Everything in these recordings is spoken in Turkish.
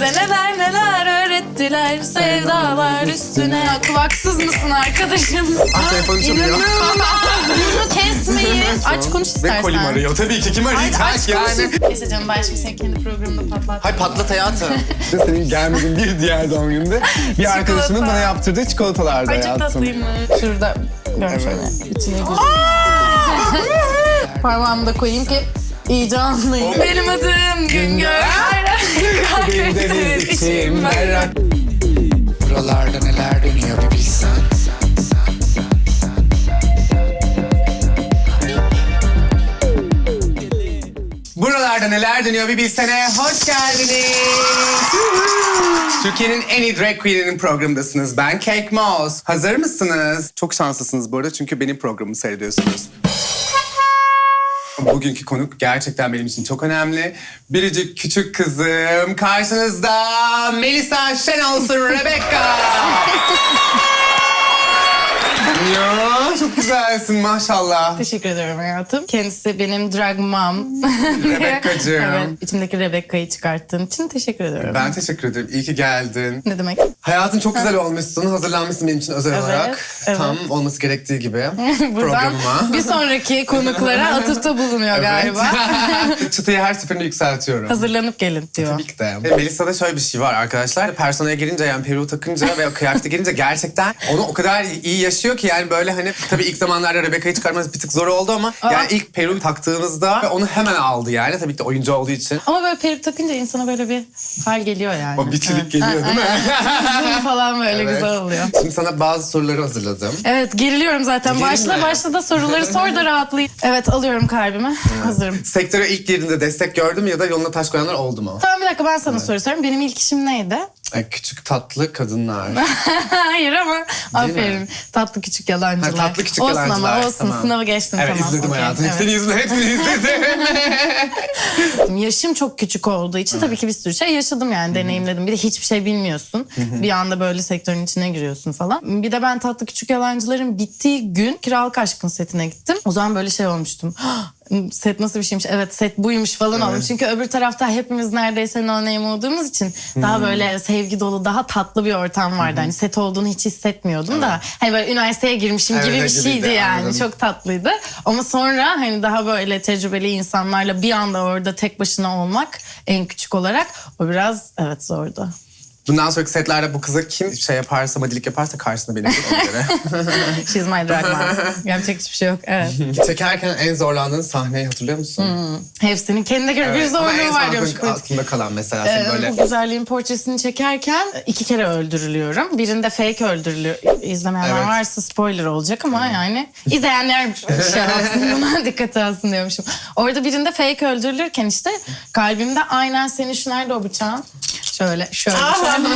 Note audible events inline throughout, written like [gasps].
Bize neler neler öğrettiler sevdalar üstüne. Kulaksız mısın arkadaşım? Ah telefonu çalıyor. İnanılmaz. Bunu kesmeyi. Aç konuş Ve istersen. kolim arıyor. Tabii ki kim arayacak aç yani? konuş. Neyse canım ben şimdi senin kendi programında patlat. Hay patlat hayatım. [laughs] Senin gelmediğin bir diğer doğum gününde bir arkadaşımın bana yaptırdığı çikolatalardı Ay çok hayatım. Şurada gör şöyle. İçine gir. Parmağımı da koyayım ki iyice anlayayım. Benim adım Güngör. Benim deniz içim merak. Buralarda neler dönüyor bir bilsen Buralarda neler dönüyor bir bilsene. Hoş geldiniz. Türkiye'nin en iyi drag queen'inin programındasınız. Ben Cake Mouse. Hazır mısınız? Çok şanslısınız bu arada çünkü benim programımı seyrediyorsunuz. Bugünkü konuk gerçekten benim için çok önemli. Biricik küçük kızım karşınızda Melisa Şenolsun Rebecca. [laughs] ya çok güzelsin maşallah. Teşekkür ederim hayatım. Kendisi benim drag mom. [laughs] Rebeccacığım. evet, içimdeki Rebecca'yı çıkarttığın için teşekkür ederim. Ben teşekkür ederim. İyi ki geldin. Ne demek? Hayatın çok güzel olmuşsun. Hazırlanmışsın benim için özel Evet, olarak. evet. Tam olması gerektiği gibi [laughs] Buradan programıma. bir sonraki [laughs] konuklara atıfta bulunuyor galiba. Evet. Çıtayı her seferinde yükseltiyorum. Hazırlanıp gelin diyor. Tabii ki de. E, Melisa'da şöyle bir şey var arkadaşlar. Personaya girince yani peruğu takınca ve kıyafete girince gerçekten onu o kadar iyi yaşıyor ki yani böyle hani tabii ilk zamanlarda Rebecca'yı çıkarması bir tık zor oldu ama yani ilk peruğu taktığımızda ve onu hemen aldı yani tabii ki de oyuncu olduğu için. Ama böyle peruk takınca insana böyle bir hal geliyor yani. O biçilik geliyor değil mi? Zoom [laughs] falan böyle Evet. güzel oluyor. Şimdi sana bazı soruları hazırladım. Evet geriliyorum zaten. Gerilme. Başla başla da soruları sor da rahatlayayım. Evet alıyorum kalbime. Hazırım. Sektöre ilk girdiğinde destek gördüm ya da yoluna taş koyanlar oldu mu? Tamam bir dakika ben sana soru sorayım. Benim ilk işim neydi? E, küçük tatlı kadınlar. [laughs] Hayır ama mi? aferin. Tatlı küçük yalancılar. Ha, tatlı küçük olsun yalancılar, ama olsun tamam. sınavı geçtim evet tamam. izledim okey, hayatım. evet. Hepsini izledim, hepsini izledim. [laughs] Yaşım çok küçük olduğu için tabii ki bir sürü şey yaşadım yani deneyimledim. Bir de hiçbir şey bilmiyorsun. bir anda böyle sektörün içine giriyorsun falan. Bir de ben tatlı küçük yalancıların bittiği gün Kiralık Aşk'ın setine gittim. O zaman böyle şey olmuştum. [gasps] set nasıl bir şeymiş? Evet set buymuş falan olmuş. Çünkü öbür tarafta hepimiz neredeyse no name olduğumuz için daha böyle sevgi dolu, daha tatlı bir ortam vardı. Hani set olduğunu hiç hissetmiyordum da. Hani böyle üniversiteye girmişim Evet, gibi bir şeydi yani. anladım. Çok tatlıydı. Ama sonra hani daha böyle tecrübeli insanlarla bir anda orada tek başına olmak en küçük olarak o biraz evet zordu. Bundan sonraki setlerde bu kıza kim şey yaparsa, madilik yaparsa karşısında benim ona göre. [laughs] She's my drag mom. [laughs] Yapacak hiçbir şey yok. Evet. Çekerken en zorlandığın sahneyi hatırlıyor musun? Hepsinin kendine göre bir Evet, ama en zorluğu var son diyormuş. aklında- aklında kalan mesela senin Ee, böyle... Bu güzelliğin portresini çekerken iki kere öldürülüyorum. Birinde fake öldürülüyor. İzlemeyenler Evet. varsa spoiler olacak ama yani izleyenler şey [laughs] yapsın buna dikkate alsın diyormuşum. Orada birinde fake öldürülürken işte kalbimde aynen senin şu nerede o bıçağın? Şöyle, şöyle, şöyle.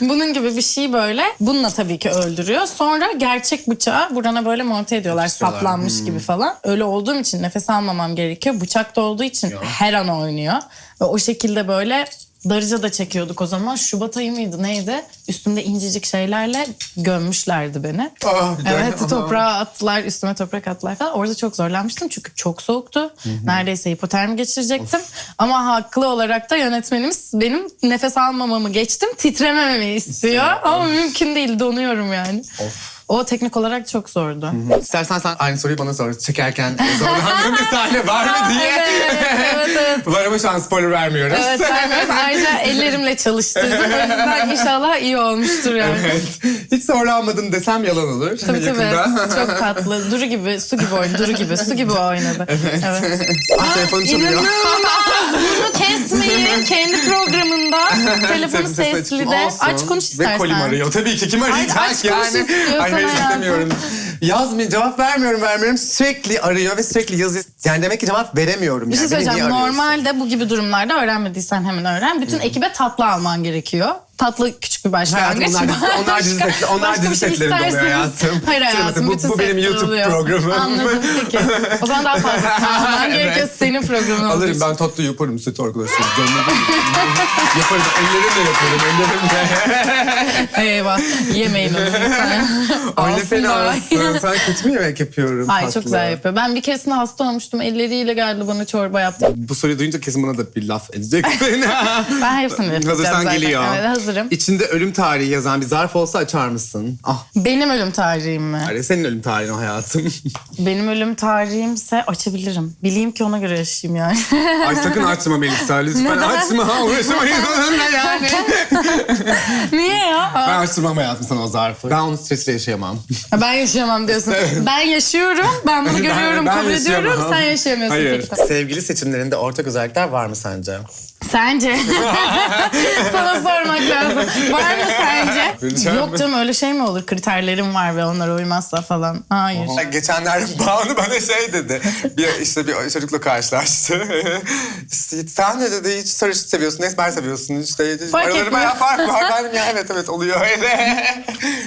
[laughs] Bunun gibi bir şey böyle. Bununla tabii ki öldürüyor. Sonra gerçek bıçağı burana böyle monte ediyorlar. Yapıştırıyorlar. Saplanmış gibi falan. Öyle olduğum için nefes almamam gerekiyor. Bıçak da olduğu için her an oynuyor. Ve o şekilde böyle Darıca da çekiyorduk o zaman. Şubat ayı mıydı neydi? Üstümde incecik şeylerle gömmüşlerdi beni. Ah, evet toprağa attılar, üstüme toprak attılar falan. Orada çok zorlanmıştım çünkü çok soğuktu. Neredeyse hipotermi geçirecektim. Ama haklı olarak da yönetmenimiz benim nefes almamamı geçtim, titremememi istiyor. Ama mümkün değil, donuyorum yani. Of. O teknik olarak çok zordu. İstersen sen aynı soruyu bana sor. Çekerken [laughs] zorlandığın bir sahne var mı diye. Evet, evet, evet. [laughs] var ama şu an spoiler vermiyoruz. Evet, vermiyoruz. [laughs] Ayrıca ellerimle çalıştırdım. O yüzden inşallah iyi olmuştur yani. Evet. Hiç zorlanmadın desem yalan olur. Tabii tabii. Çok tatlı. Duru gibi, su gibi oynadı. Duru gibi, su gibi oynadı. Evet. ah, telefonu çalıyor. İnanılmaz. Bunu kesmeyin. Kendi programında. Telefonu sesli de. Aç konuş Ve istersen. kolim arıyor. Tabii ki kim arayacak aç konuş yani? istiyorsan Ay hayatım. istemiyorum. Yazmıyor, cevap vermiyorum vermiyorum. Sürekli arıyor ve sürekli yazıyor. Yani demek ki cevap veremiyorum. Bir şey yani. Beni niye söyleyeceğim. arıyorsun? Normalde bu gibi durumlarda öğrenmediysen hemen öğren. Bütün ekibe tatlı alman gerekiyor. Tatlı küçük bir başlangıç. Hayatım onlar, onlar dizi setleri, onlar Başka dizi şey setlerinde oluyor hayatım. Hayır Şey hayatım. bütün bu, bu benim YouTube oluyor. programım. Anladım peki. O zaman daha fazla [laughs] alman Evet. gerekiyor. Senin programın Alırım için. ben tatlı yaparım süt arkadaşlar. [laughs] Yaparım Ellerimle yapıyorum, ellerimle. [laughs] Eyvah. Yemeyin onu lütfen. Alsın fena olsun. Sana kötü mü yemek yapıyorum? Ay tatlı? çok güzel yapıyor. Ben bir keresinde hasta olmuştum. Elleriyle geldi bana çorba yaptı. Bu soruyu duyunca kesin bana da bir laf edeceksin. Ben hepsini yapacağım Hazırsan geliyor. Evet hazırım. İçinde ölüm tarihi yazan bir zarf olsa açar mısın? Ah, Benim ölüm tarihim mi? Arya senin ölüm tarihin hayatım. [laughs] Benim ölüm tarihimse açabilirim. Bileyim ki ona göre yaşayayım yani. Ay sakın açma Melisa lütfen [laughs] Neden? açma. Uğraşamayız onunla yani. [laughs] Niye ya? Ben açtırmam hayatım sana o zarfı. Ben onun stresiyle yaşayamam. Ben yaşayamam diyorsun. Ben yaşıyorum. Ben bunu görüyorum, Ben- kabul ediyorum. yaşayamam. Sen yaşayamıyorsun. Hayır. Peki. Sevgili seçimlerinde ortak özellikler var mı sence? Sence? [laughs] Sana sormak lazım. Var mı sence? Bilmem. Yok canım öyle şey mi olur? Kriterlerim var ve onlara uymazsa falan. Hayır. Geçenlerde [laughs] Banu bana şey dedi. Bir, işte bir çocukla karşılaştı. [laughs] Sen de dedi hiç sarışın seviyorsun, esmer seviyorsun. İşte Fark araları etmiyor. bayağı fark var. Ben ya evet evet oluyor öyle.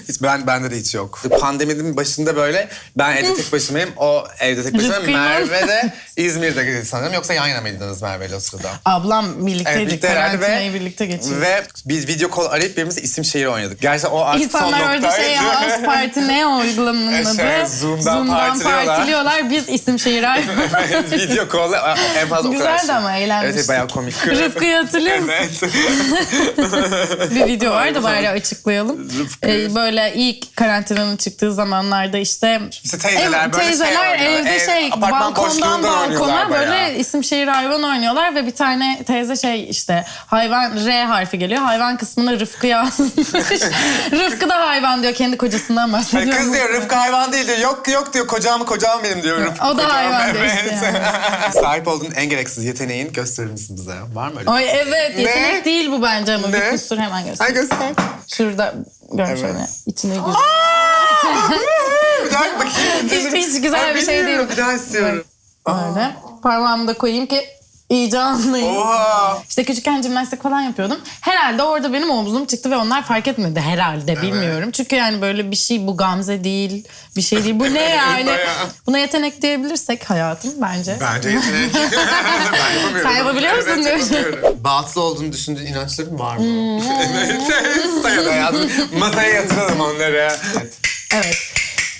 hiç ben bende de hiç yok. Pandeminin başında böyle ben evde tek başımayım. O evde tek başımayım. Rıfkı'yla. Merve de İzmir'de sanırım. Yoksa yan yana mıydınız Merve'yle o sırada? Ablam birlikteydik. Evet, birlikte Karantinayı ve, birlikte geçirdik. ve biz video call arayıp birbirimize isim şehir oynadık. Gerçekten o artık son İnsanlar orada şey az parti ne o uygulamanın Şey, adı? Zoom'dan partiliyorlar. partiliyorlar. Biz isim şehir [laughs] video call en fazla o kadar Güzeldi şey. ama eğlenmiştik. Evet bayağı komik. Rıfkı'yı hatırlıyor musun? Evet. [laughs] bir video vardı bari açıklayalım. Ee, böyle ilk karantinanın çıktığı zamanlarda işte İşte teyzeler ev- böyle şey teyzeler oynuyorlar. evde Ev- şey balkondan balkona böyle isim şehir hayvan oynuyorlar ve bir tane teyze şey işte hayvan R harfi geliyor. Hayvan kısmına Rıfkı yazmış. [laughs] Rıfkı da hayvan diyor kendi kocasından bahsediyor. Kız diyor Rıfkı hayvan değil diyor. Yok yok diyor kocam kocam benim diyor. Rıfkı O da kocam. hayvan diyor Evet. işte [laughs] Sahip olduğun en gereksiz yeteneğin gösterir misin bize? Var mı öyle? Ay evet Ne? yetenek değil bu bence ama Ne? bir kusur hemen göster. Ay göster. Şurada görmüş Evet. öyle içine güzel. [laughs] bir daha bakayım. Hiç, hiç güzel Ay, bir şey değil. Bir daha istiyorum. Böyle parmağımı da koyayım ki iyice anlayayım. Oha. İşte küçükken jimnastik falan yapıyordum. Herhalde orada benim omzum çıktı ve onlar fark etmedi herhalde bilmiyorum. Çünkü yani böyle bir şey bu Gamze değil, bir şey değil. Bu ne [laughs] yani? Buna yetenek diyebilirsek hayatım bence. Bence yetenek. [laughs] ben yapamıyorum. Sen yapabiliyor musun Evet. Batıl olduğunu düşündüğün inançların var mı? Hmm. [laughs] evet. Saya da yazdım. Masaya yatıralım onları. Evet. Evet.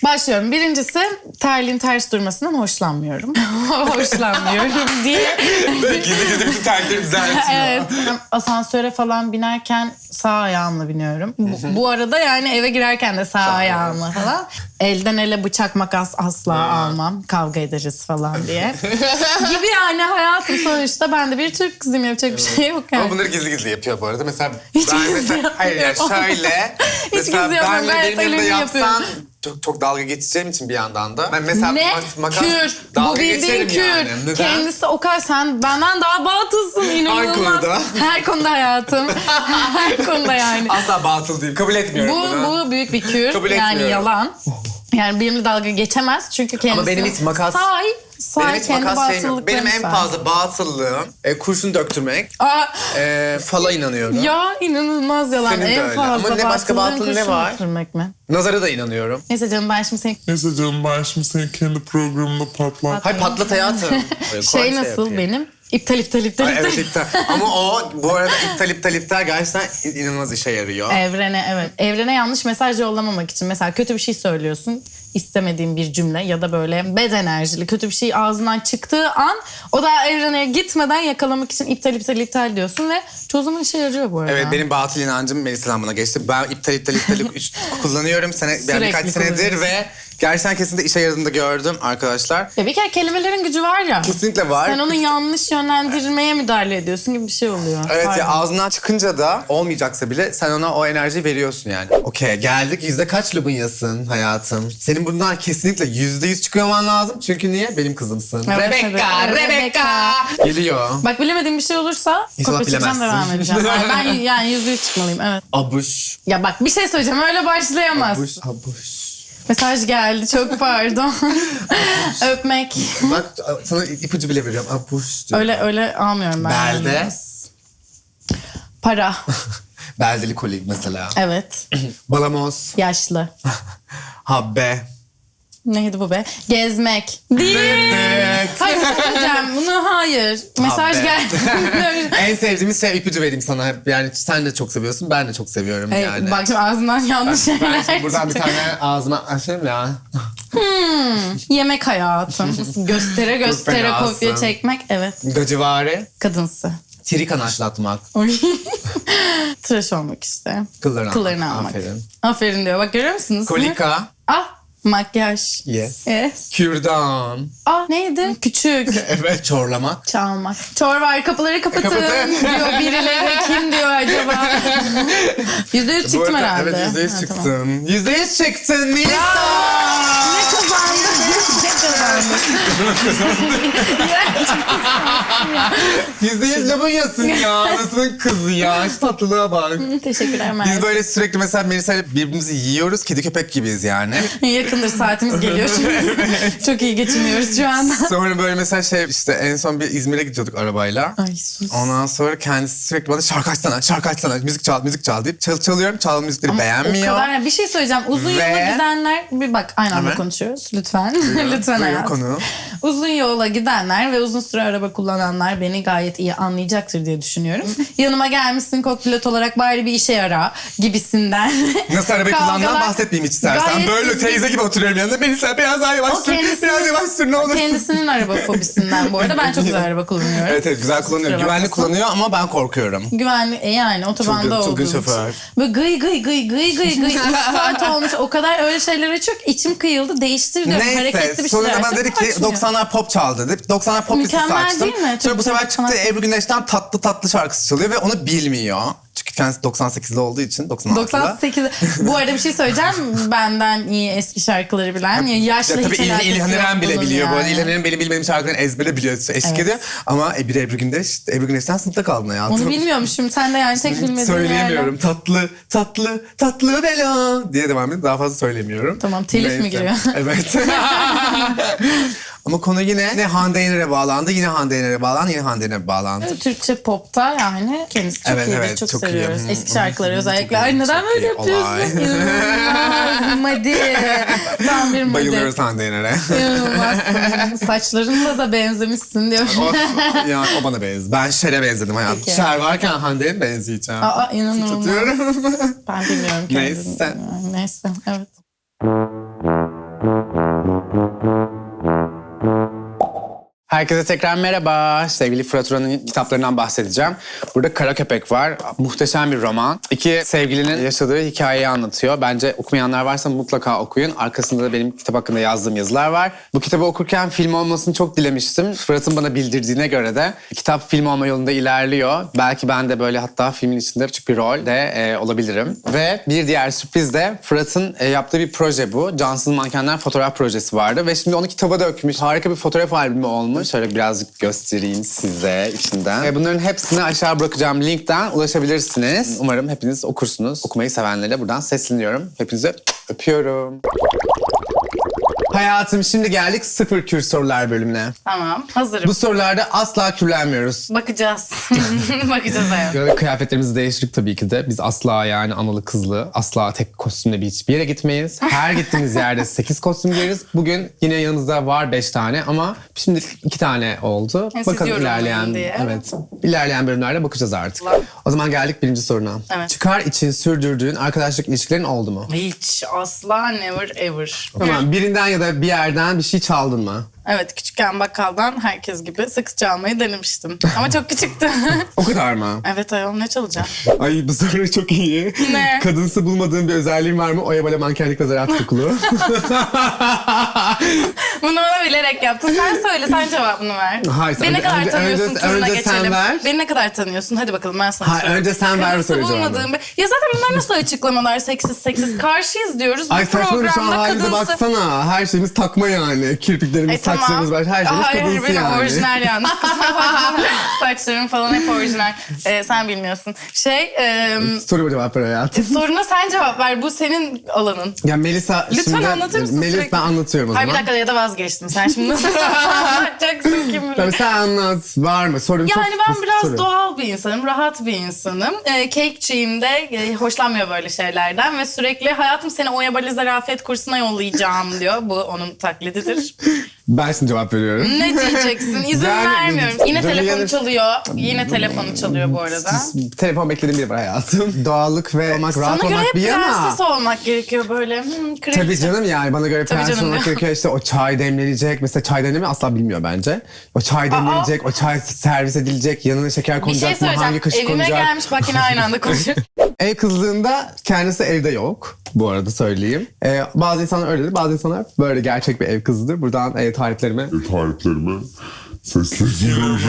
Başlıyorum. Birincisi terliğin ters durmasından hoşlanmıyorum. [laughs] hoşlanmıyorum diye. gizli gizli bütün terkleri düzeltiyor. evet. Asansöre falan binerken sağ ayağımla biniyorum. Bu, bu arada yani eve girerken de sağ ayağımla falan. Elden ele bıçak makas asla almam. Kavga ederiz falan diye. [laughs] Gibi yani hayatım sonuçta ben de bir Türk kızıyım yapacak bir şey yok yani. Ama bunları gizli gizli yapıyor bu arada. Mesela [laughs] Hiç ben gizli mesela hayır ya yapmıyorum. şöyle [laughs] Hiç mesela gizli yapmam, benle gayet benim yanımda aleni yapsan yapıyorum. çok çok dalga geçeceğim için bir yandan da. Ben mesela ne? mas- makas kür. dalga Bu bildiğin geçerim kür. yani. Neden? Kendisi o kadar sen benden daha batılsın inanılmaz. konuda? Her konuda hayatım. Her konuda yani. Asla batıl değil. Kabul etmiyorum Bu, bunu. bu büyük bir kür. Kabul yani etmiyorum. yalan. Yani benimle dalga geçemez çünkü kendisi... benim hiç makas- Say, say Benim hiç kendi makas şeyim yok. Benim batıllıklarını en say. fazla batıllığım e, kurşun döktürmek. Aa, E, fala inanıyorum. ya inanılmaz yalan. Senin de en öyle. fazla Ama ne başka batıllığın batıl ne kurşun var? öttürmek mi? Nazara da inanıyorum. Neyse canım ben şimdi senin Neyse canım ben şimdi senin kendi programında patlat. Hay patlat hayatım. [laughs] Böyle kolay şey nasıl yapayım. benim? İptal iptal iptal Ay, iptal. evet iptal. Ama o bu arada iptal iptal iptal gerçekten inanılmaz işe yarıyor. Evrene evet. Evrene yanlış mesaj yollamamak için. Mesela kötü bir şey söylüyorsun. istemediğin bir cümle ya da böyle bed enerjili kötü bir şey ağzından çıktığı an o da evrene gitmeden yakalamak için iptal iptal iptal diyorsun ve çoğu zaman işe yarıyor bu arada. Evet benim batıl inancım Melisa'dan buna geçti. Ben iptal iptal iptal üç- [laughs] kullanıyorum sene, yani Sürekli birkaç senedir kullanıyorsun. ve gerçekten kesinlikle işe yaradığını da gördüm arkadaşlar. Ya bir kere kelimelerin gücü var ya. Kesinlikle var. Sen onu yanlış yönlendirmeye müdahale ediyorsun gibi bir şey oluyor. Evet ya Pardon. ağzından çıkınca da olmayacaksa bile sen ona o enerjiyi veriyorsun yani. Okey geldik yüzde kaç lubunyasın hayatım? Senin bundan kesinlikle yüzde yüz çıkıyor olman lazım. Çünkü niye? Benim kızımsın. Evet, Rebecca, evet. Rebecca. Geliyor. Bak bilemediğim bir şey olursa İnşallah kopya bilemezsin. devam edeceğim. [laughs] Yani ben yani yüzde yüz çıkmalıyım evet. Abuş. Ya bak bir şey söyleyeceğim öyle başlayamaz. Abuş. Abuş. Mesaj geldi çok [laughs] pardon. Öpmek. Bak sana ipucu bile veriyorum. Abuş diyor. Öyle öyle almıyorum ben. Belde. yalnız. Para. [laughs] Beldeli kolik mesela. Evet. [clears throat] Balamoz. Yaşlı. [laughs] Habbe. Neydi bu be? Gezmek. Değil. Hayır hocam [laughs] bunu hayır. Mesaj Abi. geldi. [laughs] en sevdiğimiz şey ipucu vereyim sana. hep. Yani sen de çok seviyorsun, ben de çok seviyorum Hey, yani. Bak şimdi ağzından yanlış ben şeyler şimdi buradan bir tane ağzıma açayım ya. Yemek hayatım. Göstere göstere fenasın. kopya çekmek. Evet. Gacıvari, Kadınsı. trik anaçlatmak, Oy. [laughs] Tıraş olmak işte. kıllarını, Kıllarını almak. almak. Aferin. Aferin diyor. Bak görüyor musunuz? Kolika, Ah makyaj. yes. Yes. Kürdan, Ah neydi? Küçük. [laughs] evet çorlamak. Çalmak. Çor var kapıları kapatın Kapatın. diyor birileri. [laughs] Kim diyor acaba? [laughs] Yüzde yüz çıktım herhalde. Evet yüzde yüz çıktın. Yüzde yüz çıktın Nisa. Ne kazandı? Yüzde yüz labunyasın ya. Nasıl kız ya? Şu tatlılığa bak. Teşekkürler Merve. Biz böyle sürekli mesela Melisa ile birbirimizi yiyoruz. Kedi köpek gibiyiz yani. Yakındır saatimiz geliyor [laughs] şimdi. Çok iyi geçiniyoruz şu anda. Sonra böyle mesela şey işte en son bir İzmir'e gidiyorduk arabayla. Ay sus. Ondan sonra kendisi sürekli bana şarkı açsana, şarkı açsana, müzik çal, müzik çal deyip çal, çalıyorum. Çaldığım müzikleri beğenmiyor. O kadar bir şey söyleyeceğim. Uzun Ve- yola gidenler bir bak aynı anda konuşuyoruz lütfen. [laughs] lütfen Buyurun hayat. konu. Uzun yola gidenler ve uzun süre araba kullananlar beni gayet iyi anlayacaktır diye düşünüyorum. Yanıma gelmişsin kokpilot olarak bari bir işe yara gibisinden. [laughs] Nasıl kullandığından Kavgalar- bahsetmeyeyim hiç istersen. Gayet Böyle düzgün. teyze gibi oturuyorum yanında. Melisa biraz daha yavaş O sür, kendisinin- biraz yavaş sür ne olur. Kendisinin araba fobisinden bu arada. Ben çok güzel araba kullanıyorum. Evet evet güzel kullanıyor. Kusura Güvenli bakmasın. kullanıyor ama ben korkuyorum. Güvenli e yani otobanda Çılgın- olduğum çılgın için. şoför. Böyle gıy gıy gıy gıy gıy gıy [laughs] 3 saat olmuş o kadar öyle şeyler açıyor ki içim kıyıldı değiştir diyorum hareketli bir sonra bana açıyor, dedi ki açmıyor. 90'lar pop çal dedi. 90'lar pop listesi Mükemmel açtım. değil mi? Sonra bu sefer çıktı sanat. Ebru Güneş'ten tatlı tatlı şarkısı çalıyor ve onu bilmiyor. Çünkü kendisi 98'li olduğu için 96'lı. 98 bu arada bir şey söyleyeceğim [laughs] benden iyi eski şarkıları bilen ya yaşlı Ya tabii hiç İl, İlhan İrem bile biliyor. Bu arada yani. İlhan İrem benim bilmediğim şarkıların ezbere biliyor, eşlik Evet. ediyor. Ama e, bir Ebru Gündeş, Ebru Gündeş'ten sınıfta kaldın hayatım. Onu bilmiyormuşum sen de yani tek bilmediğin Söyleyemiyorum. yerden. Tatlı, tatlı, tatlı bela diye devam ediyor. Daha fazla söylemiyorum. Tamam, telif mi giriyor? Evet. [laughs] [laughs] Ama konu yine ne Hande Yener'e bağlandı, yine Hande Yener'e bağlandı, yine Hande Yener'e bağlandı. Türkçe popta yani kendisi çok Evet, iyi evet, ve çok, çok iyi. seviyoruz. Hı, Eski hı, şarkıları hı, özellikle. çok iyi, Ay neden böyle iyi. yapıyorsun? İnanılmaz. Madi. Tam bir madi. Bayılıyoruz Hande Yener'e. İnanılmazsın. Saçlarınla da benzemişsin diyor. Of, ya o bana benziyor. Ben Şer'e benzedim hayatım. Peki. Şer varken Hande'ye mi benzeyeceğim? Aa inanılmaz. Tutuyorum. Ben bilmiyorum kendimi. Neyse. Neyse evet. Thank you. Herkese tekrar merhaba. Sevgili Fırat Uran'ın kitaplarından bahsedeceğim. Burada Kara Köpek var. Muhteşem bir roman. İki sevgilinin yaşadığı hikayeyi anlatıyor. Bence okumayanlar varsa mutlaka okuyun. Arkasında da benim kitap hakkında yazdığım yazılar var. Bu kitabı okurken film olmasını çok dilemiştim. Fırat'ın bana bildirdiğine göre de kitap film olma yolunda ilerliyor. Belki ben de böyle hatta filmin içinde küçük bir rol de e, olabilirim. Ve bir diğer sürpriz de Fırat'ın e, yaptığı bir proje bu. Cansız Mankenler fotoğraf projesi vardı. Ve şimdi onu kitaba dökmüş. Harika bir fotoğraf albümü olmuş. Şöyle birazcık göstereyim size içinden. Ve bunların hepsini aşağı bırakacağım linkten ulaşabilirsiniz. Umarım hepiniz okursunuz. Okumayı sevenlere buradan sesleniyorum. Hepinizi öpüyorum. Hayatım şimdi geldik sıfır kür sorular bölümüne. Tamam hazırım. Bu sorularda asla kürlenmiyoruz. Bakacağız. [laughs] Bakacağız hayat. Böyle kıyafetlerimizi değiştirdik tabii ki de. Biz asla yani analı kızlı, asla tek kostümle bir hiçbir yere gitmeyiz. Her gittiğimiz yerde [laughs] 8 kostüm giyeriz. Bugün yine yanımızda var 5 tane ama şimdi 2 tane oldu. siz Bakalım ilerleyen diye. evet. İlerleyen bölümlerde bakacağız artık. O zaman geldik birinci soruna. Evet. Çıkar için sürdürdüğün arkadaşlık ilişkilerin oldu mu? Hiç asla never ever. Tamam birinden ya da bir yerden bir şey çaldın mı? Evet küçükken bakkaldan herkes gibi sakız çalmayı denemiştim. Ama çok küçüktü. [laughs] O kadar mı? evet ayol ne çalacağım? Ay bu soru çok iyi. Ne? Kadınsı bulmadığın bir özelliğin var mı? Oya böyle mankenlik ve zaraat okulu. [laughs] Bunu bana bilerek yaptın. Sen söyle sen cevabını ver. Hayır, Beni ne önce- kadar önce- tanıyorsun önce- turuna önce sen geçelim. ver. Beni ne kadar tanıyorsun? Hadi bakalım ben sana Hayır, önce sen ver Kadınsı soru cevabı. bulmadığım bir- Ya zaten bunlar nasıl açıklamalar seksiz seksiz? Karşıyız diyoruz. Ay saçma şu an programda halimize kadınsı- baksana. Her şeyimiz takma yani. Kirpiklerimiz, E, tamam. saçlarımız var. Her şeyimiz Hayır, kadınsı benim yani. orijinal yalnız. [laughs] Saçlarım falan hep orijinal. Ee, sen bilmiyorsun. Şey, e, Soruma cevap ver hayatım. soruna sen cevap ver. Bu senin alanın. Ya Melisa Lütfen şimdi... anlatır mısın Melis sürekli? ben anlatıyorum o Hayır zaman. bir dakika ya da vazgeçtim. Sen şimdi nasıl [laughs] anlatacaksın bilir. Tabii sen anlat. Var mı? Sorun çok Yani ben basit biraz soru. doğal bir insanım, rahat bir insanım. Ee, cake'çiyim de e, hoşlanmıyor böyle şeylerden ve sürekli hayatım seni Oya Bali zarafet kursuna yollayacağım diyor. Bu onun taklididir. [laughs] Ben şimdi cevap veriyorum. Ne diyeceksin? İzin Yani- vermiyorum. Yine telefonu yani- çalıyor. Yine telefonu çalıyor bu arada. Telefon beklediğim biri var hayatım. [laughs] Doğallık ve olmak, Sana rahat göre olmak hep bir yana. prenses olmak gerekiyor böyle. Hmm. Tabii canım yani bana göre Tabii prenses olmak gerekiyor. İşte o çay demlenecek. Mesela çay demlemi asla bilmiyor bence. O çay demlenecek, o çay servis edilecek, yanına şeker Bir şey konacak mı, hangi söyleyeceğim. kaşık Evime konacak. gelmiş bak yine aynı anda konuşuyor. [laughs] Ev kızlığında kendisi evde yok. Bu arada söyleyeyim. Ee, bazı insanlar öyledir, bazı insanlar böyle gerçek bir ev kızıdır. Buradan ev tariflerime Tariflerime sesleniyorum.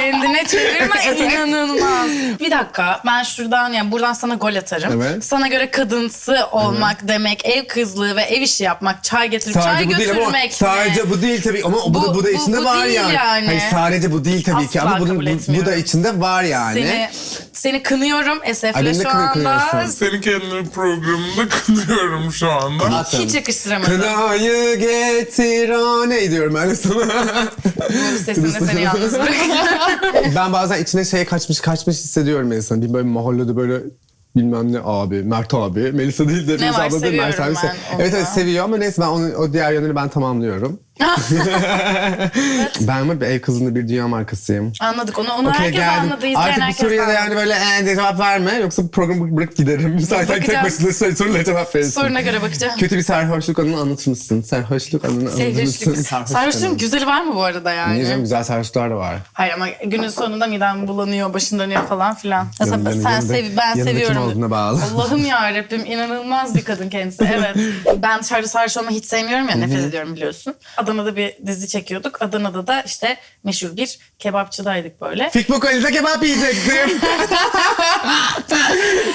Kendine çevirme [laughs] inanılmaz. Bir dakika ben şuradan yani buradan sana gol atarım. Evet. Sana göre kadınsı olmak demek ev kızlığı ve ev işi yapmak çay getirip çay Sadece bu değil ama götürmek mi? sadece bu değil tabii ama bu, Bu- da, bu da bu- içinde bu var değil yani. yani. Hayır sadece bu değil tabii ki Asla ama bunun, kabul bu, bu etmiyorum. da içinde var yani. Seni, seni kınıyorum Ay, Esef'le beni de şu kını- anda. kınıyorsun. Seni kendini programında kınıyorum şu anda. Hiç yakıştıramadım. Kınayı getir o ne diyorum ben de sana. Bu sesinle seni yalnız ben bazen içine şey kaçmış kaçmış hissediyorum mesela. Bir böyle mahallede böyle bilmem ne abi, Mert abi, Melisa değil de Melisa var, abla değil, Mert abi. ben onu Evet evet seviyor ama neyse ben onun, o diğer yönünü ben tamamlıyorum. [laughs] ben mi bir ev kızında bir dünya markasıyım. Anladık onu. Onu Okey herkes geldim. anladı. izleyen Artık bu herkes soruya da yani böyle ee, de cevap verme. Yoksa programı bırakıp giderim. Zaten tek Bakacağım. başına soru- sorulara cevap verirsin. Soruna göre bakacağım. Kötü bir sarhoşluk anını anlatır mısın? Sarhoşluk anını anlatır mısın? [laughs] Sarhoşluğun güzeli var mı bu arada yani? Niye canım güzel sarhoşluklar da var. Hayır ama günün sonunda midem bulanıyor, başın dönüyor falan filan. Mesela Yanında- sen yanında- sev, ben yanında kim seviyorum. olduğuna bağlı. Allah'ım ya Rabbim inanılmaz bir kadın kendisi. Evet. [laughs] ben dışarıda sarhoş olmayı hiç sevmiyorum ya nefret ediyorum biliyorsun. Adana'da bir dizi çekiyorduk. Adana'da da işte meşhur bir kebapçıdaydık böyle. Fikbo Kali'de kebap yiyecektim.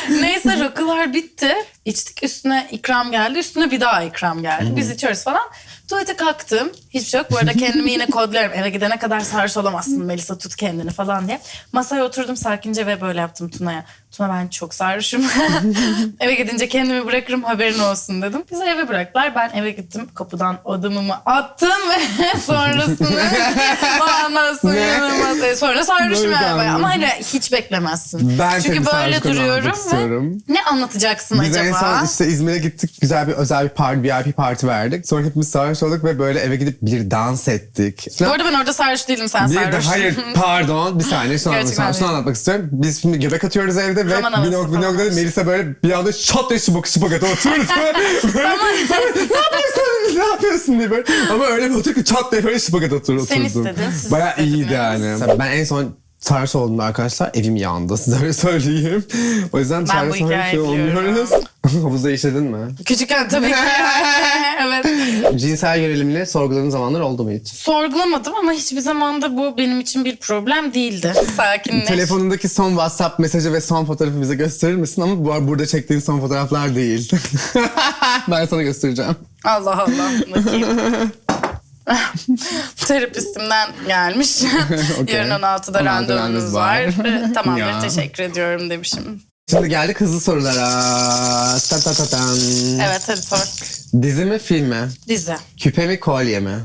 [laughs] Neyse rakılar bitti. İçtik üstüne ikram geldi. Üstüne bir daha ikram geldi. Biz içiyoruz falan. Tuvalete kalktım. Hiçbir şey yok. Bu arada kendimi yine kodlarım. Eve gidene kadar sarhoş olamazsın Melisa tut kendini falan diye. Masaya oturdum sakince ve böyle yaptım Tuna'ya. Tuna ben çok sarhoşum. [laughs] eve gidince kendimi bırakırım haberin olsun dedim. Bizi eve bıraktılar. Ben eve gittim. Kapıdan adımımı attım ve [laughs] sonrasını [laughs] anlasın Ne? inanılmaz. E, Sonra sarhoşum yani. Ama hani hiç beklemezsin. Ben Çünkü böyle sarhoş duruyorum ve istiyorum. ne anlatacaksın Biz en acaba? son işte İzmir'e gittik. Güzel bir özel bir parti, VIP parti verdik. Sonra hepimiz sarhoş olduk ve böyle eve gidip bir dans ettik. Bu arada ben orada sarhoş değilim sen Bir de sarhoş. hayır pardon bir saniye şunu, anlatacağım, şunu anlatmak istiyorum. Biz şimdi göbek atıyoruz evde ve Roman noktada var. Melisa böyle bir anda şat diye şıbak atı oturuyoruz. [laughs] Böyle, [laughs] ne yapıyorsun? Ne yapıyorsun diye böyle. Ama öyle bir oturuyor ki çat diye böyle şıbak atı oturdum. Sen istedin, istediniz. iyiydi yani. Ben en son sarhoş olduğumda arkadaşlar evim yandı size öyle söyleyeyim. O yüzden sarhoş biliyorum. olmuyoruz. [laughs] Havuzda işledin mi? Küçükken tabii ki. [laughs] evet. Cinsel yönelimini sorguladığın zamanlar oldu mu hiç? Sorgulamadım ama hiçbir zaman da bu benim için bir problem değildi. Sakinleş. Telefonundaki son WhatsApp mesajı ve son fotoğrafı bize gösterir misin? Ama bu burada çektiğin son fotoğraflar değil. [laughs] ben sana göstereceğim. Allah Allah. Bakayım. Terapistimden gelmiş. Okey. Yarın 16'da 16'da randevunuz randevunuz var. var. Tamamdır teşekkür ediyorum demişim. Şimdi geldik hızlı sorulara. Ta ta ta tan. Evet hadi sor. Dizi mi film mi? Dizi. Küpe mi kolye mi?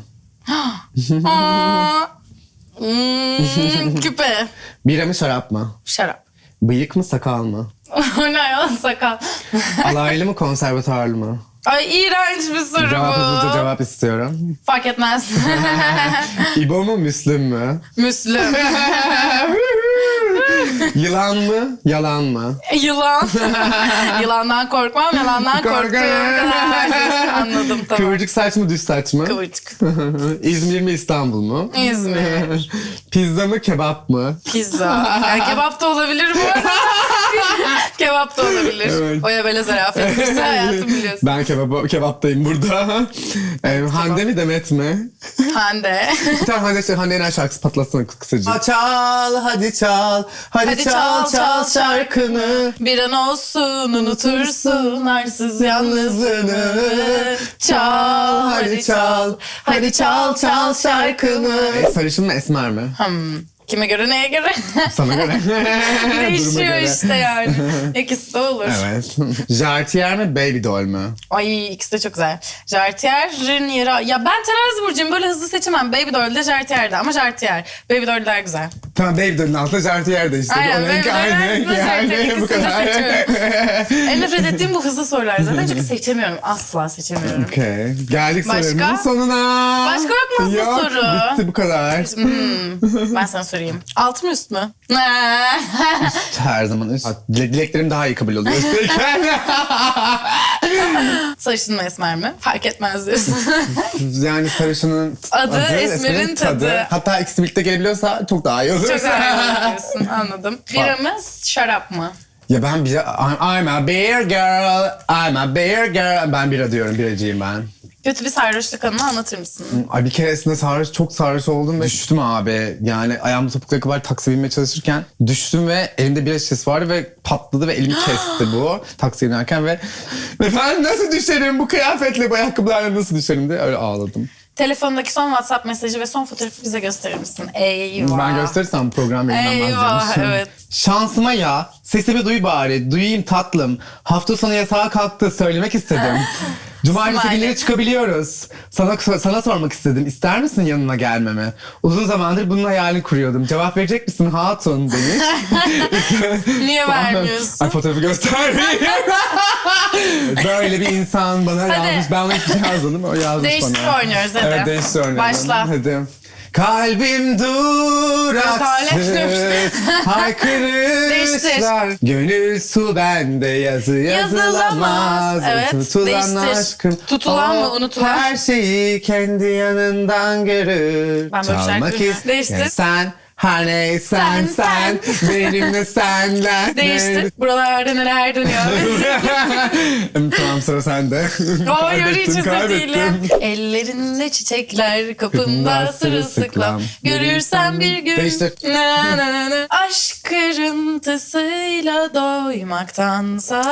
[gasps] Aa, hmm, [laughs] küpe. Bira mı şarap mı? Şarap. Bıyık mı sakal mı? O [laughs] ne ya sakal. [laughs] Alaylı mı konservatuarlı mı? Ay iğrenç bir soru Cevap hızlıca bu. cevap istiyorum. Fark etmez. İbo mu Müslüm mü? Müslüm. Yılan mı? Yalan mı? Yılan. [laughs] Yılandan korkmam, yalandan kadar. Anladım tamam. Kıvırcık saç mı düz saç mı? Kıvırcık. [laughs] İzmir mi İstanbul mu? İzmir. [laughs] Pizza mı kebap mı? Pizza. Yani kebap da olabilir bu arada. kebap da olabilir. Evet. Oya böyle zarafet. Hayatım biliyorsun. Ben kebap, kebaptayım burada. Ee, Hande mi Demet mi? Hande. Bir tane Hande, Hande Yener şarkısı patlatsana kısaca. Çal hadi çal. Hadi, Hadi çal, çal, şarkını. Bir an olsun unutursun arsız yalnızlığını. Çal hadi çal. Hadi çal çal şarkını. E, sarışın mı esmer mi? Hmm. Kime göre neye göre? Sana göre. [laughs] Değişiyor göre. işte yani. İkisi de olur. Evet. Jartier mi Baby Doll mu? Ay ikisi de çok güzel. Jartier'in yeri... Ya ben terazi burcuyum böyle hızlı seçemem. Baby Doll'de Jartier'de ama Jartier. Baby Doll'ler güzel. Tamam Baby Doll'un altında Jartier de işte. Aynen, Baby Doll'un aynı. altında Jartier, Yani bu de kadar. En nefret ettiğim bu hızlı sorular zaten çünkü [laughs] seçemiyorum. Asla seçemiyorum. Okey. Geldik Başka? sorumun sonuna. Başka yok mu hızlı Yok, soru? bitti bu kadar. Ben sana sorayım. Alt mı üst mü? [laughs] Her zaman üst. Dilek- Dileklerim daha iyi kabul oluyor. [laughs] Sarışın mı esmer mi? Fark etmez diyorsun. [laughs] yani sarışının Adı, esmerin tadı. Hatta ikisi birlikte gelebiliyorsa çok daha iyi olur. Çok güzel diyorsun anladım. Bira mı şarap mı? Ya ben bir I'm, I'm a beer girl, I'm a beer girl. Ben bira diyorum, biracıyım ben. Kötü bir sarhoşluk anını anlatır mısın? Ay bir keresinde sarhoş, çok sarhoş oldum ve düştüm abi. Yani ayağımda topuklara kadar taksi binmeye çalışırken düştüm ve elimde bir şişesi vardı ve patladı ve elimi kesti bu [gasps] taksi inerken ve ve ben nasıl düşerim bu kıyafetle bu ayakkabılarla nasıl düşerim diye öyle ağladım. Telefondaki son WhatsApp mesajı ve son fotoğrafı bize gösterir misin? Eyvah. Ben gösterirsem program yayınlanmaz Eyvah, demiştim. evet. Şansıma ya. Sesimi duy bari. Duyayım tatlım. Hafta sonu yasağa kalktı. Söylemek istedim. [laughs] Cumartesi Smiley. günleri çıkabiliyoruz. Sana sana sormak istedim. İster misin yanına gelmemi? Uzun zamandır bunun hayalini kuruyordum. Cevap verecek misin hatun demiş. [laughs] Niye [laughs] vermiyorsun? Ay fotoğrafı göstermeyeyim. Böyle bir insan bana Hadi. yazmış. Ben ona hiçbir şey yazmadım. O yazmış Değiştir bana. oynuyoruz, hadi. Evet değiştir oynayalım. Başla. Hadi. Kalbim duraksız Rezalet. [laughs] Haykırışlar Gönül su bende yazı yazılamaz Evet, Tutulan değiştir. aşkım Tutulan o mı, unutulan? Her şeyi kendi yanından görür Ben böyle bir şarkı Çalmak ist- Değiştir. Ne sen Sen, sen, benimle senden [laughs] Değiştir. Buralarda neler dönüyor? [laughs] tamam sıra sende. Hayır hiç kaybettim. değilim. Ellerinde çiçekler, kapımda sırılsıklam. Görürsen bir gün. Değiştir. Na, na, na. Aşk kırıntısıyla doymaktansa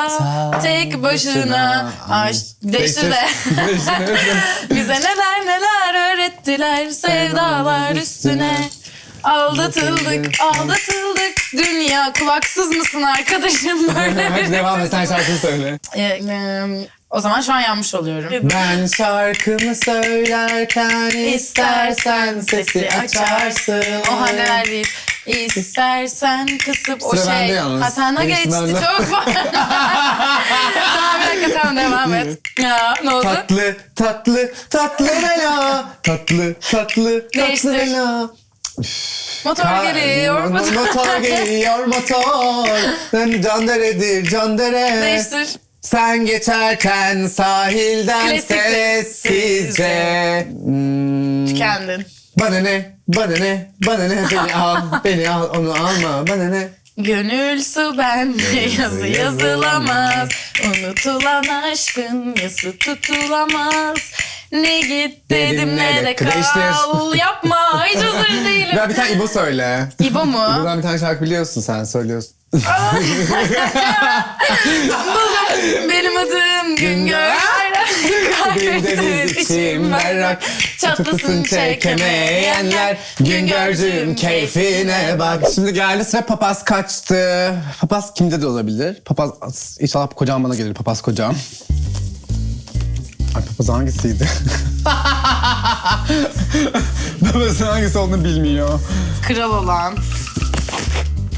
tek başına aşk. Değiştir de. [laughs] Bize neler neler öğrettiler sevdalar üstüne. Aldatıldık, aldatıldık. Dünya kulaksız mısın arkadaşım [laughs] böyle bir... devam et sen şarkını söyle. Ee, e, o zaman şu an yanmış oluyorum. Ben şarkımı söylerken istersen sesi açarsın. O hanneler değil. İstersen kısıp o Sıra şey. bende yalnız. Ha sana geçti bende. çok var. [laughs] tamam bir dakika tamam devam et. Ya ne oldu? Tatlı tatlı tatlı bela. Tatlı tatlı Değiştir. tatlı bela. Motor geliyor. Mo- Motor. Motor geliyor motor. Can deredir can dere. Değiştir. Sen geçerken sahilden sessizce. Hmm, Kendin. bana ne, bana ne, bana ne, beni [laughs] al, beni al, onu alma, bana ne. Gönül su bende yazı yazılamaz. Unutulan aşkın yazı tutulamaz. Ne git dedim ne de kal. Değiştir. Yapma hiç hazır [laughs] değilim. Ben bir tane İbo söyle. İbo mu? Buradan bir tane şarkı biliyorsun sen söylüyorsun. [laughs] Benim adım Güngör. Benim deniz içim berrak. Çatısın çekemeyenler. Güngörcüğüm keyfine bak. Şimdi geldi sıra papaz kaçtı. Papaz kimde de olabilir? Papaz inşallah kocam bana gelir papaz kocam. Ay papaz hangisiydi? [laughs] Papazın hangisi olduğunu bilmiyor. Kral olan.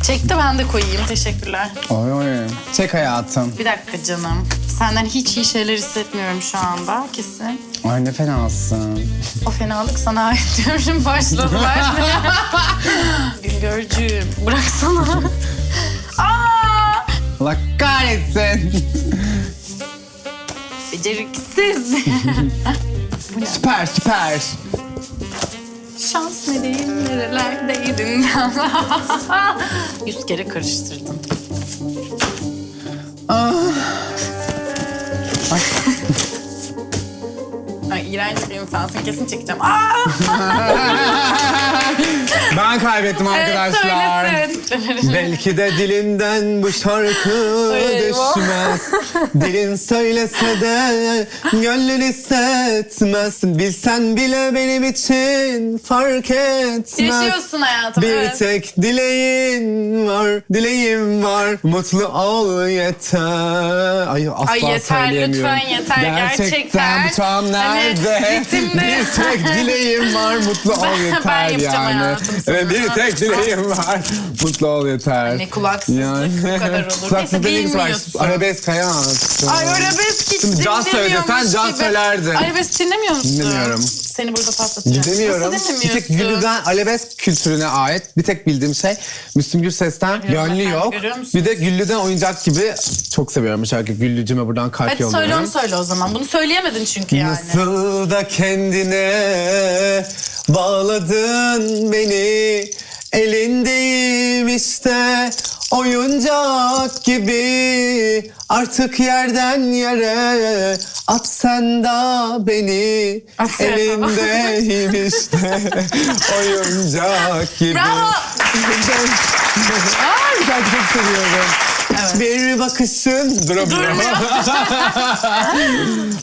Çekti ben de koyayım. Teşekkürler. Oy oy. Çek hayatım. Bir dakika canım. Senden hiç iyi şeyler hissetmiyorum şu anda kesin. Ay ne fenasın. O fenalık sana ait diyorum başladılar. [laughs] Güngörcüğüm bıraksana. [laughs] Aa! Allah kahretsin. Beceriksiz. [laughs] süper süper. Şans meleğim nerelerdeydin? [laughs] Yüz kere karıştırdım. Ay iğrenç bir insansın kesin çekeceğim. Aa! [laughs] Ben kaybettim arkadaşlar. Belki de dilinden bu şarkı düşmez. Dilin söylese de gönlün hissetmez. Bilsen bile benim için fark etmez. Yaşıyorsun hayatım. Bir evet. tek dileğin var, dileğim var. Mutlu ol yeter. Ay asla Ay yeter, söyleyemiyorum. lütfen yeter. Gerçekten, Gerçekten. bıçağım Hani nerede? ritimde- Bir tek dileğim var, mutlu ol [laughs] Ben- yeter yapacağım yani. hayatım sana. Evet, bir tek dileğim var, mutlu ol yeter. Ne kulaksızlık, bu kadar olur. Neyse, bilmiyorsun. Arabesk hayatım. Ay arabesk hiç Şimdi caz söylesen dinlemiyormuş caz gibi. söylerdin. Arabesk dinlemiyor musun? Dinlemiyorum. Seni burada patlatacağım. Dinlemiyorum. Nasıl Bir tek dinlemiyorsun? Güllü'den arabesk kültürüne ait bir tek bildiğim şey Müslüm Gürses'ten Görüyorum Gönlü efendim, Yok. görüyor musunuz? Bir de Güllü'den oyuncak gibi çok seviyorum bu şarkı. Güllücüme buradan kalp Hadi söyle yolluyorum. onu söyle o zaman. Bunu söyleyemedin çünkü yani. Nasıl da kendine bağladın beni Elindeyim işte oyuncak gibi Artık yerden yere at sen da beni At sen de. İşte [laughs] oyuncak gibi Bravo. Ay çok seviyorum. Evet. Bir bakışın duramıyorum. [laughs]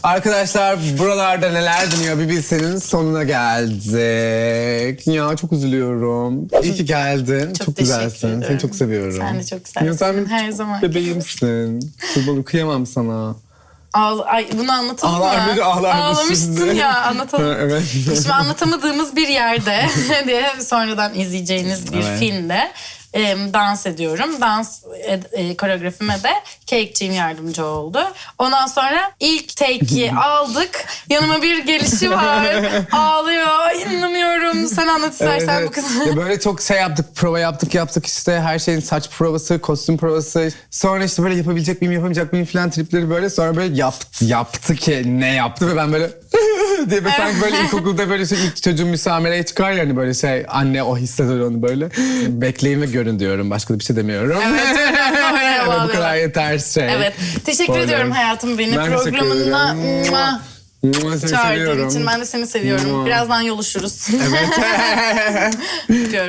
Arkadaşlar buralarda neler dönüyor bir bilsenin sonuna geldik. Ya çok üzülüyorum. İyi ki geldin. Çok, Çok güzelsin. teşekkür Seni ederim. çok seviyorum. Sen de çok güzelsin. Ya sen benim Her zaman. bebeğimsin. Kurbanım kıyamam sana. Ağla, ay, bunu anlatalım Ağlar mı? biri ağlar Ağlamıştın şimdi. ya anlatalım. [laughs] Ha, evet. Şimdi anlatamadığımız bir yerde [laughs] diye sonradan izleyeceğiniz bir Evet. filmde e, dans ediyorum. Dans e, e, koreografime de Cake'ciğim yardımcı oldu. Ondan sonra ilk take'i [laughs] aldık. Yanıma bir gelişi var. [laughs] Ağlıyor. İnanamıyorum. Sen anlat istersen Evet, bu kızı. Ya böyle çok şey yaptık, prova yaptık yaptık işte her şeyin saç provası, kostüm provası. Sonra işte böyle yapabilecek miyim, yapamayacak mıyım falan tripleri böyle. Sonra böyle yaptı, yaptı ki ne yaptı ve ben böyle [laughs] diye böyle sanki böyle ilkokulda böyle şey, ilk çocuğun müsamereye çıkar ya hani böyle şey anne o hisseder onu böyle. Bekleyin ve görün diyorum. Başka da bir şey demiyorum. Evet, [laughs] Ama bu kadar yeter şey. Evet. Teşekkür Spoiler. ediyorum hayatım beni Ben ederim. mua, Mua, Seni çağırdığın seviyorum. için ben de seni seviyorum. Mua. Birazdan yoluşuruz. Evet.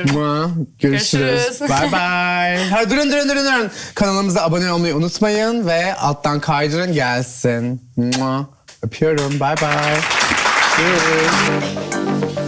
[laughs] Mua. Görüşürüz. Görüşürüz. Bye bye. Ha, durun durun durun durun. Kanalımıza abone olmayı unutmayın ve alttan kaydırın gelsin. Mua. Öpüyorum. Bye bye. Görüşürüz.